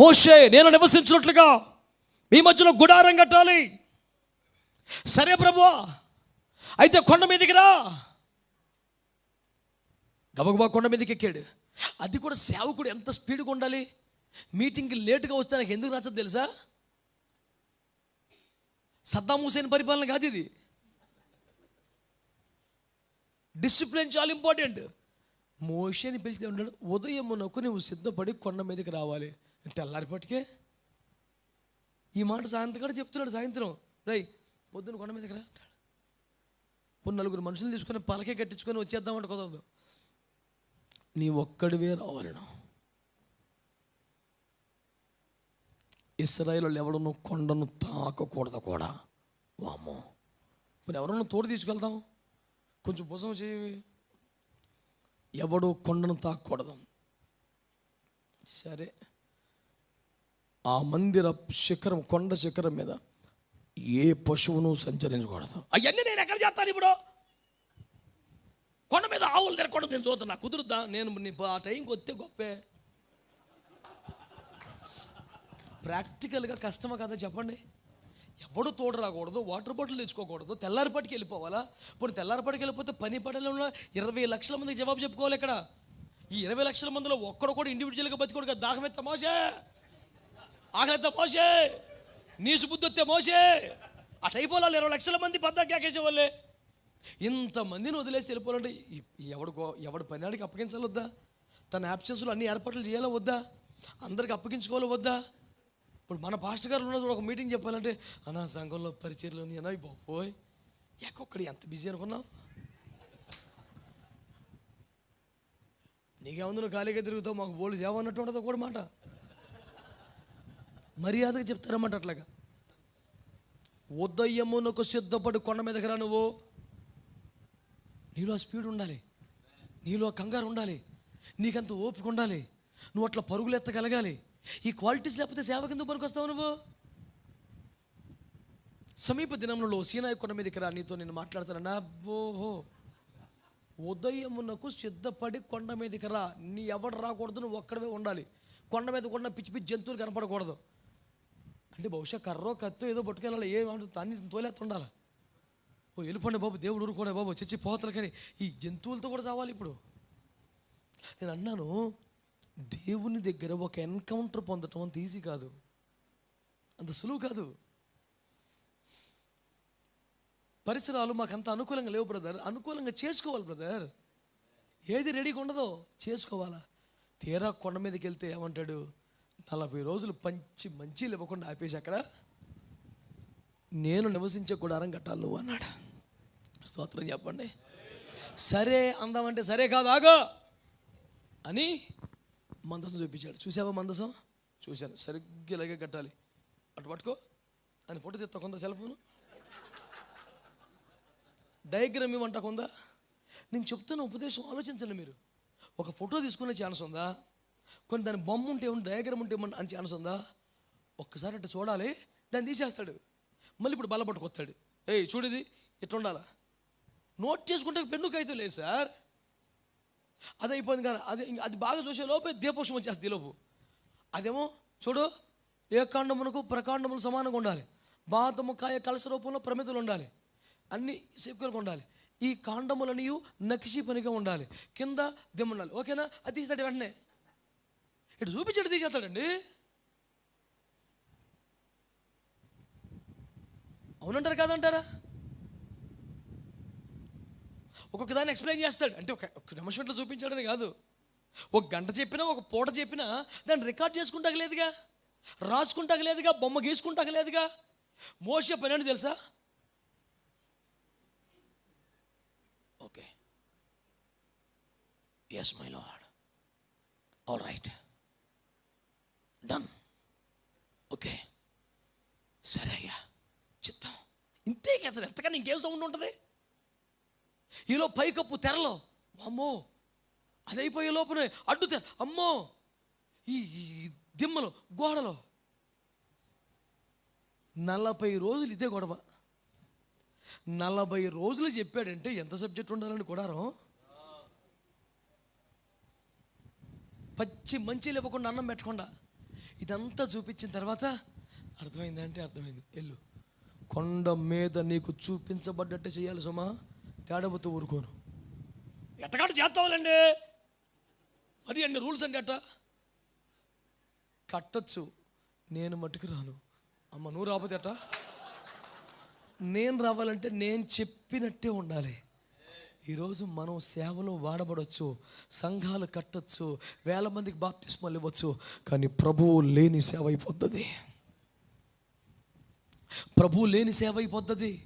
ఓషే నేను నివసించినట్లుగా మీ మధ్యలో గుడారం కట్టాలి. సరే ప్రభు అయితే కొండ మీదకి రా. గబగబా కొండ మీదకి ఎక్కాడు. అది కూడా సేవకుడు ఎంత స్పీడ్గా ఉండాలి? మీటింగ్కి లేటుగా వస్తే నాకు ఎందుకు నచ్చదు తెలుసా? సద్దాం హుసేన్ పరిపాలన కాదు ఇది. డిసిప్లిన్ చాలా ఇంపార్టెంట్. మోషని పిలిచి ఉన్నాడు ఉదయం నువ్వు సిద్ధపడి కొండ మీదకి రావాలి. తెల్లారిపాటికే ఈ మాట సాయంత్రం కూడా చెప్తున్నాడు సాయంత్రం. రై పొద్దున కొండ మీద రా అంటాడు. పొద్దు నలుగురు మనుషులు తీసుకొని పలకే కట్టించుకొని వచ్చేద్దామంటే కుదరదు. నీ ఒక్కడివే రావాలను ఇస్రాయిల్ ఎవడను కొండను తాకకూడదు కూడా. వామ్మో. మరి ఎవరన్నా తోడు తీసుకెళ్తాం కొంచెం భుజం చేయి. ఎవడు కొండను తాకూడదు సరే. ఆ మందిర శిఖరం కొండ శిఖరం మీద ఏ పశువును సంచరించకూడదు. అవన్నీ నేను ఎక్కడ చేస్తాను ఇప్పుడు? కొండ మీద ఆవులు తిరగకూడదు నేను చూద్దాం నాకు కుదురుద్దా? నేను ఆ టైంకి వస్తే గొప్పే. ప్రాక్టికల్గా కష్టమా కదా చెప్పండి. ఎవడు తోడు రాకూడదు వాటర్ బాటిల్ తెచ్చుకోకూడదు తెల్లారిపాటికి వెళ్ళిపోవాలా? ఇప్పుడు తెల్లారిపాటికి వెళ్ళిపోతే పని పడలో ఇరవై లక్షల మందికి జవాబు చెప్పుకోవాలి ఇక్కడ. ఈ ఇరవై లక్షల మందిలో ఒక్కడు కూడా ఇండివిజువల్గా బతికోడు కదా దాహమే తమాషా. ఆకలిత మోసే నీసు బుద్ధి వస్తే మోసే. అట్లా అయిపోవాలి ఇరవై లక్షల మంది పద్దా కేకేసే వాళ్ళే. ఇంతమందిని వదిలేసి వెళ్ళిపోవాలంటే ఈ- ఎవడు ఎవడు పనివాడికి అప్పగించాలి వద్దా? తన యాబ్సెన్స్లో అన్ని ఏర్పాట్లు చేయాలో వద్దా? అందరికి అప్పగించుకోవాలి వద్దా? ఇప్పుడు మన పాస్టర్ గారు ఉన్న ఒక మీటింగ్ చెప్పాలంటే అనా సంఘంలో పరిచయలు అనా పోయి ఎక్కొక్కడి ఎంత బిజీ అనుకున్నావు? నీకేముంది నువ్వు ఖాళీగా తిరుగుతావు మాకు బోల్డ్ జావ అన్నట్టు ఉండదు కూడా మాట. మర్యాదగా చెప్తారన్నమాట అట్లాగా. ఉదయమునకు సిద్ధపడి కొండ మీదకి రా నువ్వు. నీలో ఆ స్పీడ్ ఉండాలి. నీలో కంగారు ఉండాలి. నీకంత ఓపిక ఉండాలి. నువ్వు అట్లా పరుగులు ఎత్తగలగాలి. ఈ క్వాలిటీస్ లేకపోతే సేవ కింద పనికొస్తావు నువ్వు? సమీప దినంలో సీనాయ కొండ మీదకి రా నీతో నేను మాట్లాడుతాను అబ్బోహో ఉదయమునకు సిద్ధపడి కొండ మీదకి రా. నీ ఎవడు రాకూడదు నువ్వు ఒక్కడవే ఉండాలి. కొండ మీద కూడా పిచ్చి పిచ్చి జంతువులు కనపడకూడదు. అంటే బహుశా కర్రో కత్తో ఏదో పట్టుకెళ్ళాలి ఏమంటుంది అన్ని తోలేస్తుండాలి? ఓ వెళ్ళిపోండి బాబు దేవుడు ఊరుకోడే బాబు చచ్చి పోతలు కానీ. ఈ జంతువులతో కూడా చావాలి ఇప్పుడు. నేను అన్నాను దేవుని దగ్గర ఒక ఎన్కౌంటర్ పొందటం అంత ఈజీ కాదు. అంత సులువు కాదు. పరిసరాలు మాకు అంత అనుకూలంగా లేవు బ్రదర్. అనుకూలంగా చేసుకోవాలి బ్రదర్. ఏది రెడీగా ఉండదో చేసుకోవాలా. తీరా కొండ మీదకి వెళ్తే ఏమంటాడు? నలభై రోజులు పంచి మంచి ఇవ్వకుండా ఆపేసి అక్కడ నేను నివసించే గుడారం కట్టాలి నువ్వు అన్నాడు. స్తోత్రం చెప్పండి. సరే అందామంటే సరే కాదు ఆగో అని మందసం చూపించాడు. చూసావా మందసం? చూశాను. సరిగ్గా ఇలాగే కట్టాలి. అటు పట్టుకో. అని ఫోటో తెస్తా కొందా సెల్ ఫోను. డయాగ్రామ్ ఇవ్వంట కొందా? నేను చెప్తున్న ఉపదేశం ఆలోచించండి మీరు. ఒక ఫోటో తీసుకునే ఛాన్స్ ఉందా? కొన్ని దాని బొమ్మ ఉంటే ఏమన్నా డయాగ్రామ్ ఉంటే ఏమన్నా అని ఛాన్స్ ఉందా ఒక్కసారి అట్లా చూడాలి. దాన్ని తీసేస్తాడు. మళ్ళీ ఇప్పుడు బలపట్టుకొస్తాడు ఏయ్ చూడిది ఎట్లా ఉండాలా? నోట్ చేసుకుంటే పెన్ను కాగితం లేదు సార్. అది అయిపోయింది కానీ అది ఇంక అది బాగా చూసే లోపే దీపోషం వచ్చేస్తుంది లోపు. అదేమో చూడు. ఏ కాండమునకు ప్రకాండములు సమానంగా ఉండాలి. బాతము కాయ కలస రూపంలో ప్రమితులు ఉండాలి. అన్ని సేపుకలుగా ఉండాలి. ఈ కాండములనియు నక్షి పనిగా ఉండాలి. కింద దిమ్మ ఉండాలి. ఓకేనా? అది తీసినట్టు వెంటనే. ఇటు చూపించాడు తీసేస్తాడండి. అవునంటారు కాదంటారా? ఒక్కొక్క దాన్ని ఎక్స్ప్లెయిన్ చేస్తాడు. అంటే ఒక ఒక నిమిషంలో చూపించాడని కాదు. ఒక గంట చెప్పినా ఒక పూట చెప్పినా దాన్ని రికార్డ్ చేసుకుంటాగలేదుగా రాసుకుంటాగలేదుగా బొమ్మ గీసుకుంటాగలేదుగా మోసే పని అని తెలుసా? Okay. Yes my lord all right done okay సరే అయ్యా. చిత్తం ఇంతే కదా ఎంతకన్నా ఇంకేం సౌండ్ ఉంటుంది? ఈలో పైకప్పు తెరలో. అమ్మో. అది అయిపోయే లోపలే అడ్డు తెర అమ్మో. ఈ దిమ్మలో గోడలో. నలభై రోజులు ఇదే గొడవ. నలభై రోజులు చెప్పాడంటే ఎంత సబ్జెక్ట్ ఉండాలని కూడారం? పచ్చి మంచి ఇవ్వకుండా అన్నం పెట్టకుండా. ఇదంతా చూపించిన తర్వాత అర్థమైందంటే అర్థమైంది. ఎల్లు కొండ మీద నీకు చూపించబడ్డట్టే చేయాలి సుమా. తేడబోతూ ఊరుకోను. ఎట్టగాడు చేస్తావులండి? మరి అన్ని రూల్స్ అంటే అట్ట? కట్టచ్చు. నేను మట్టుకు రాను. అమ్మ నువ్వు రాబోతే అట్ట నేను రావాలంటే నేను చెప్పినట్టే ఉండాలి. ఈరోజు మనం సేవలో వాడబడవచ్చు సంఘాలు కట్టచ్చు వేల మందికి బాప్తిస్మలు ఇవ్వచ్చు కానీ ప్రభువు లేని సేవ అయిపోతుంది ప్రభువు లేని సేవ అయిపోతుంది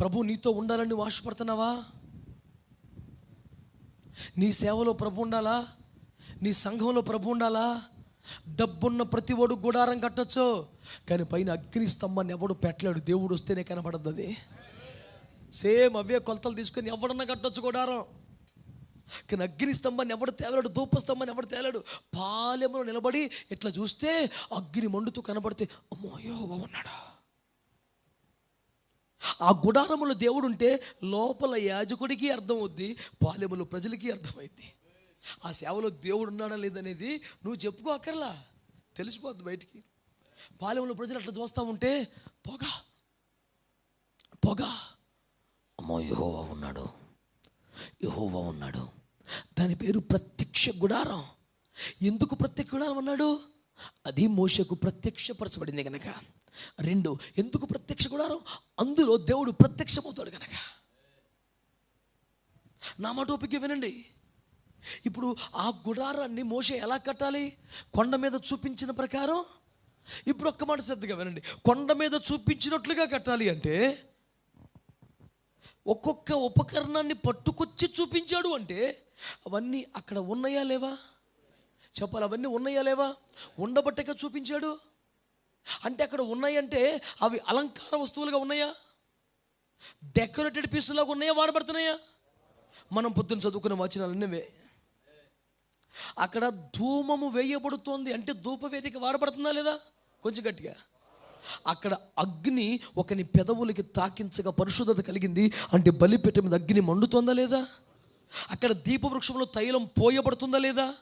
ప్రభు నీతో ఉండాలని వాషపడుతున్నావా నీ సేవలో ప్రభు ఉండాలా? నీ సంఘంలో ప్రభు ఉండాలా? డబ్బున్న ప్రతి ఒడు గుడారం కట్టచ్చు కానీ పైన అగ్ని స్తంభాన్ని ఎవడు పెట్టలేడు దేవుడు వస్తేనే కనపడద్దు అది సేమ్ అవే కొలతలు తీసుకొని ఎవడన్నా కట్టొచ్చు గుడారం కానీ అగ్ని స్తంభాన్ని ఎవడు తేలాడు ధూపస్తంభాన్ని ఎవడు తేలాడు? పాలెములో నిలబడి ఇట్లా చూస్తే అగ్ని మండుతూ కనబడితే అమ్మో అయ్యో ఉన్నాడా? ఆ గుడారములో దేవుడు ఉంటే లోపల యాజకుడికి అర్థమవుద్ది పాలెములో ప్రజలకి అర్థమైద్ది. ఆ సేవలో దేవుడు ఉన్నాడా లేదనేది నువ్వు చెప్పుకో అక్కర్లా. తెలిసిపోద్ది బయటికి. పాలెములో ప్రజలు అట్లా చూస్తూ ఉంటే పొగ పొగ. అమ్మో యహోవా ఉన్నాడు. యహోవా ఉన్నాడు. దాని పేరు ప్రత్యక్ష గుడారం. ఎందుకు ప్రత్యక్ష గుడారం అన్నాడు? అది మోషకు ప్రత్యక్షపరచబడింది కనుక రెండు ఎందుకు ప్రత్యక్ష గుడారం? అందులో దేవుడు ప్రత్యక్షమవుతాడు కనుక నా మాట ఓపిక వినండి. ఇప్పుడు ఆ గుడారాన్ని మోస ఎలా కట్టాలి? కొండ మీద చూపించిన ప్రకారం. ఇప్పుడు ఒక్క మాట శ్రద్ధగా వినండి. కొండ మీద చూపించినట్లుగా కట్టాలి అంటే ఒక్కొక్క ఉపకరణాన్ని పట్టుకొచ్చి చూపించాడు అంటే అవన్నీ అక్కడ ఉన్నాయా లేవా? చెప్పాలి అవన్నీ ఉన్నాయా లేవా? ఉండబట్టగా చూపించాడు. అంటే అక్కడ ఉన్నాయంటే అవి అలంకార వస్తువులుగా ఉన్నాయా? డెకరేటెడ్ పీసులాగా ఉన్నాయా? వాడబడుతున్నాయా? మనం పొద్దున్న చదువుకునే వచనాలన్నవే అక్కడ ధూమము వేయబడుతోంది అంటే ధూపవేదిక వాడబడుతుందా లేదా? కొంచెం గట్టిగా. అక్కడ అగ్ని ఒకని పెదవులకి తాకించగా పరిశుద్ధత కలిగింది. అంటే బలిపీఠం మీద అగ్ని మండుతుందా లేదా? అక్కడ దీపవృక్షంలో తైలం పోయబడుతుందా లేదా?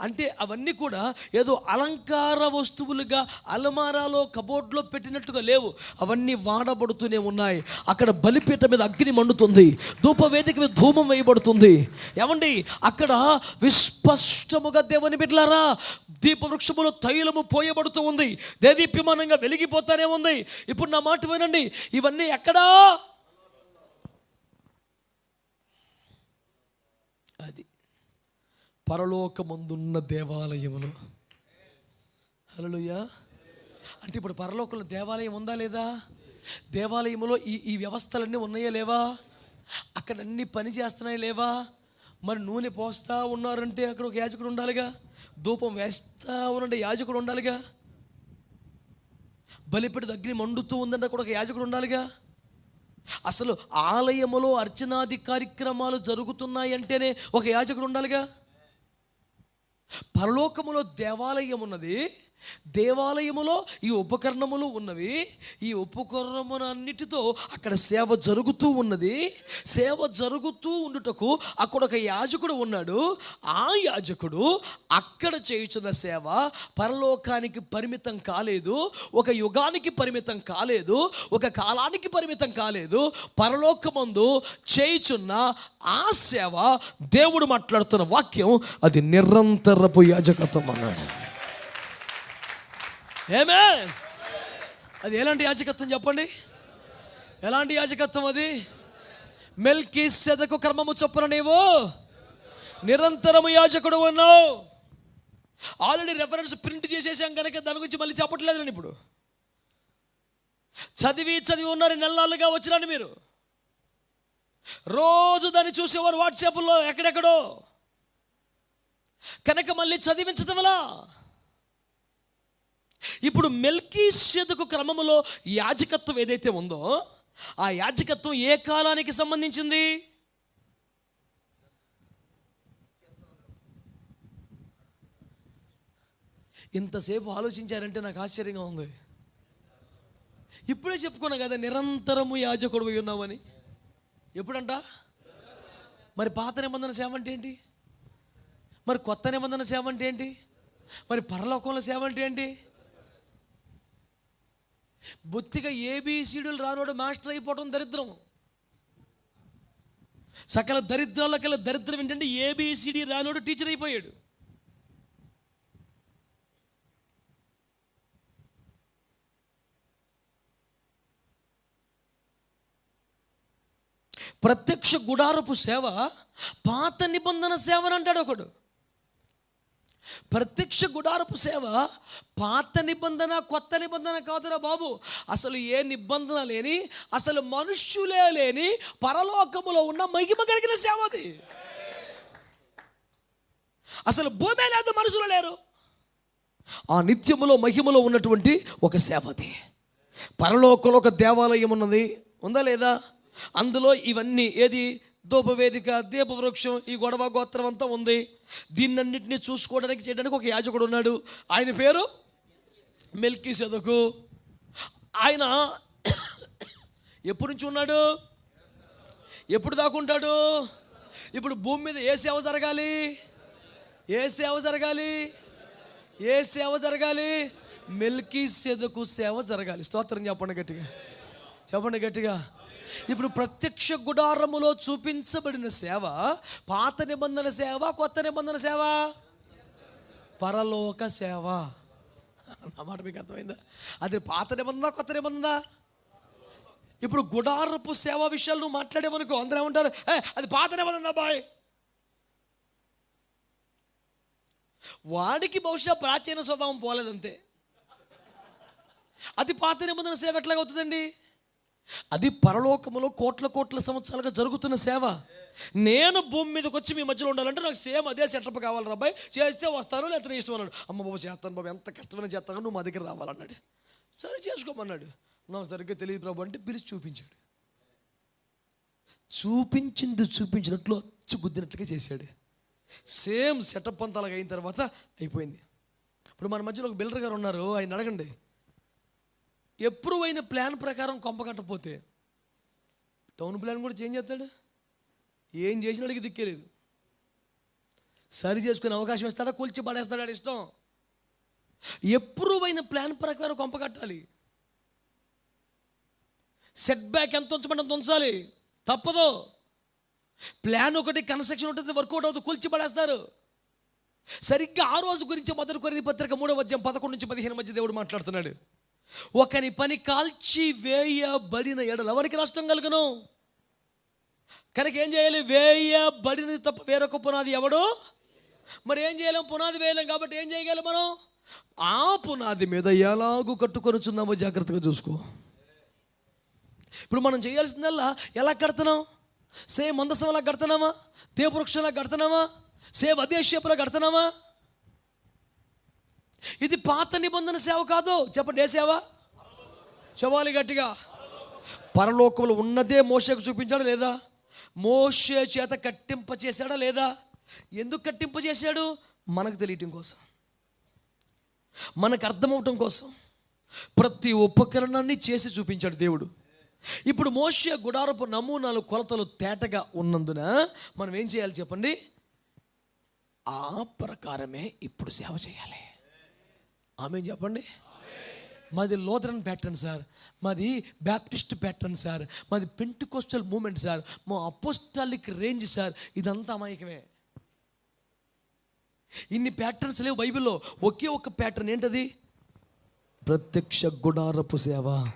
అంటే అవన్నీ కూడా ఏదో అలంకార వస్తువులుగా అలమారాలో కబోర్డ్లో పెట్టినట్టుగా లేవు. అవన్నీ వాడబడుతూనే ఉన్నాయి. అక్కడ బలిపీఠ మీద అగ్ని మండుతుంది. ధూపవేదిక మీద ధూమం వేయబడుతుంది. ఏమండి? అక్కడ విస్పష్టముగా దేవుని బిడ్డలారా దీపవృక్షములో తైలము పోయబడుతూ ఉంది. దేదీప్యమానంగా వెలిగిపోతానే ఉంది. ఇప్పుడు నా మాట వినండి. ఇవన్నీ ఎక్కడా? అది. పరలోకమందున్న దేవాలయములు హలోయ అంటే ఇప్పుడు పరలోకంలో దేవాలయం ఉందా లేదా? దేవాలయంలో ఈ ఈ వ్యవస్థలన్నీ ఉన్నాయా లేవా? అక్కడ అన్ని పని చేస్తున్నాయి లేవా? మరి నూనె పోస్తా ఉన్నారంటే అక్కడ ఒక యాజకుడు ఉండాలిగా? ధూపం వేస్తా ఉన్నంటే యాజకుడు ఉండాలిగా? బలిపెట్టి అగ్ని మండుతూ ఉందంటే అక్కడ ఒక యాజకుడు ఉండాలిగా? అసలు ఆలయములో అర్చనాది కార్యక్రమాలు జరుగుతున్నాయి అంటేనే ఒక యాజకుడు ఉండాలిగా? పరలోకములో దేవాలయం ఉన్నది. దేవాలయములో ఈ ఉపకరణములు ఉన్నవి. ఈ ఉపకరణములన్నిటితో అక్కడ సేవ జరుగుతూ ఉన్నది. సేవ జరుగుతూ ఉండుటకు అక్కడ ఒక యాజకుడు ఉన్నాడు. ఆ యాజకుడు అక్కడ చేయుచున్న సేవ పరలోకానికి పరిమితం కాలేదు. ఒక యుగానికి పరిమితం కాలేదు. ఒక కాలానికి పరిమితం కాలేదు. పరలోకమందు చేయుచున్న ఆ సేవ దేవుడు మాట్లాడుతున్న వాక్యం అది నిరంతరపు యాజకత్వం అన్నాడు. ఏమే అది ఎలాంటి యాజకత్వం చెప్పండి? ఎలాంటి యాజకత్వం అది? మెల్కి సెదకు క్రమము చొప్పున నీవు నిరంతరము యాజకుడు ఉన్నావు. ఆల్రెడీ రెఫరెన్స్ ప్రింట్ చేసేసాం కనుక దాని గురించి మళ్ళీ చెప్పట్లేదు నేను ఇప్పుడు. చదివి చదివి ఉన్నారు నెలలుగా వచ్చినాను మీరు. రోజు దాన్ని చూసేవారు వాట్సాప్లో ఎక్కడెక్కడో. కనుక మళ్ళీ చదివించడం వల్ల ఇప్పుడు మెల్కీ సెదుకు క్రమములో యాజకత్వం ఏదైతే ఉందో ఆ యాజకత్వం ఏ కాలానికి సంబంధించింది? ఇంతసేపు ఆలోచించారంటే నాకు ఆశ్చర్యంగా ఉంది. ఇప్పుడే చెప్పుకున్నా కదా నిరంతరము యాజకుడు ఉన్నామని ఎప్పుడంట? మరి పాత నిబంధన సేవ అంటే ఏంటి? మరి కొత్త నిబంధన సేవ అంటే ఏంటి? మరి పరలోకంలో సేవ అంటే ఏంటి? బొత్తిగా ఏబీసీడీలు రానోడు మాస్టర్ అయిపోవడం దరిద్రం. సకల కల దరిద్రం ఏంటంటే ఏబీసీడీ రానోడు టీచర్ అయిపోయాడు. ప్రత్యక్ష గుడారపు సేవ పాత నిబంధన సేవ అంటాడు ఒకడు. ప్రత్యక్ష గుడారపు సేవ పాత నిబంధన కొత్త నిబంధన కాదురా బాబు. అసలు ఏ నిబంధన లేని అసలు మనుష్యులే లేని పరలోకములో ఉన్న మహిమ కలిగిన సేవ అది. అసలు భూమే లేదు మనుషులు లేరు. ఆ నిత్యములో మహిమలో ఉన్నటువంటి ఒక సేవ అది. పరలోకంలో ఒక దేవాలయం ఉన్నది. ఉందా లేదా? అందులో ఇవన్నీ ఏది? ధూపవేదిక దీపవృక్షం ఈ గొడవ గోత్రం అంతా ఉంది. దీన్నన్నింటినీ చూసుకోవడానికి చేయడానికి ఒక యాజకుడు ఉన్నాడు. ఆయన పేరు? మెల్కీ సెదకు ఆయన ఎప్పటి నుంచి ఉన్నాడు? ఎప్పుడు దాకుంటాడు ఇప్పుడు భూమి మీద ఏ సేవ జరగాలి? ఏ సేవ జరగాలి? ఏ సేవ జరగాలి? మెల్కీ సెదకు సేవ జరగాలి. స్తోత్రం చెప్పండి గట్టిగా. చెప్పండి గట్టిగా. ఇప్పుడు ప్రత్యక్ష గుడారములో చూపించబడిన సేవ పాత నిబంధన సేవ కొత్త నిబంధన సేవ? పరలోక సేవ. నా మాట మీకు అర్థమైందా? అది పాత నిబంధన కొత్త నిబంధన. ఇప్పుడు గుడారపు సేవ విషయాలు నువ్వు మాట్లాడేమనుకో అందరూ ఏమంటారు? అది పాత నిబంధన బాయ్ వాడికి బహుశా ప్రాచీన స్వభావం పోలేదంతే. అది పాత నిబంధన సేవ ఎట్లాగా అవుతుందండి అది పరలోకములో కోట్ల కోట్ల సంవత్సరాలుగా జరుగుతున్న సేవ. నేను భూమి మీదకి వచ్చి మీ మధ్యలో ఉండాలంటే నాకు సేమ్ అదే సెటప్ కావాలి రాబాయ్ చేస్తే వస్తాను లేకపోతే ఇష్టం అన్నాడు. అమ్మ బాబు చేస్తాను బాబు ఎంత కష్టమైన చేస్తాను నువ్వు మా దగ్గర రావాలన్నాడు. సరే చేసుకోమన్నాడు. నాకు సరిగ్గా తెలియదు ప్రభు అంటే పిలిచి చూపించాడు. చూపించింది చూపించినట్లు అచ్చు గుద్దినట్లుగా చేశాడు. సేమ్ సెటప్ అంతా అలాగ అయిన తర్వాత అయిపోయింది. ఇప్పుడు మన మధ్యలో ఒక బిల్డర్ గారు ఉన్నారు ఆయన అడగండి. ఎప్పుడు అయిన ప్లాన్ ప్రకారం కొంప కట్టపోతే టౌన్ ప్లాన్ కూడా చేంజ్ చేస్తాడు? ఏం చేసినాడికి దిక్కేలేదు. సరి చేసుకునే అవకాశం ఇస్తాడా? కూల్చి పడేస్తాడా ఇష్టం? ఎప్పుడు అయిన ప్లాన్ ప్రకారం కొంప కట్టాలి. సెట్ బ్యాక్ ఎంత ఉంచమంటే అంత ఉంచాలి. తప్పదు. ప్లాన్ ఒకటి కన్స్ట్రక్షన్ ఉంటుంది వర్కౌట్ అవుతుంది కూల్చి పడేస్తారు. సరిగ్గా ఆ రోజు గురించి మొదటి కొరింది పత్రిక మూడవ అధ్యాయం పదకొండు నుంచి పదిహేను మధ్య దేవుడు మాట్లాడుతున్నాడు. ఒకని పని కాల్చి వేయబడిన ఎడల. ఎవరికి నష్టం కలుగును? కనుక ఏం చేయాలి? వేయబడినది తప్ప వేరొక పునాది ఎవడు? మరి ఏం చేయలేం? పునాది వేయలేం కాబట్టి ఏం చేయగలం మనం? ఆ పునాది మీద ఎలాగూ కట్టుకొనుచున్నామో జాగ్రత్తగా చూసుకో. ఇప్పుడు మనం చేయాల్సిందల్లా ఎలా కడుతున్నాం? సేమ్ మందసంలా కడుతున్నామా? దేవవృక్షంలా కడుతున్నామా? సేమ్ అదే కడుతున్నామా? ఇది పాత నిబంధన సేవ కాదు. చెప్పండి ఏ సేవ? చెప్పాలి గట్టిగా. పరలోకంలో ఉన్నదే మోషకు చూపించాడా లేదా? మోషే చేత కట్టింప చేశాడా లేదా? ఎందుకు కట్టింప చేశాడు? మనకు తెలియటం కోసం. మనకు అర్థమవటం కోసం. ప్రతి ఉపకరణాన్ని చేసి చూపించాడు దేవుడు. ఇప్పుడు మోషే గుడారపు నమూనాలు కొలతలు తేటగా ఉన్నందున మనం ఏం చేయాలి చెప్పండి? ఆ ప్రకారమే ఇప్పుడు సేవ చేయాలి. ఆమె చెప్పండి. మాది లోదరన్ ప్యాటర్న్ సార్. మాది బ్యాప్టిస్ట్ ప్యాటర్న్ సార్. మాది పెంటికోస్టల్ మూమెంట్ సార్. మా అపోస్టాలిక్ రేంజ్ సార్. ఇదంతా అమాయకమే. ఇన్ని ప్యాటర్న్స్ లేవు బైబిల్లో. ఒకే ఒక ప్యాటర్న్ ఏంటది? ప్రత్యక్ష గుడారపు సేవ.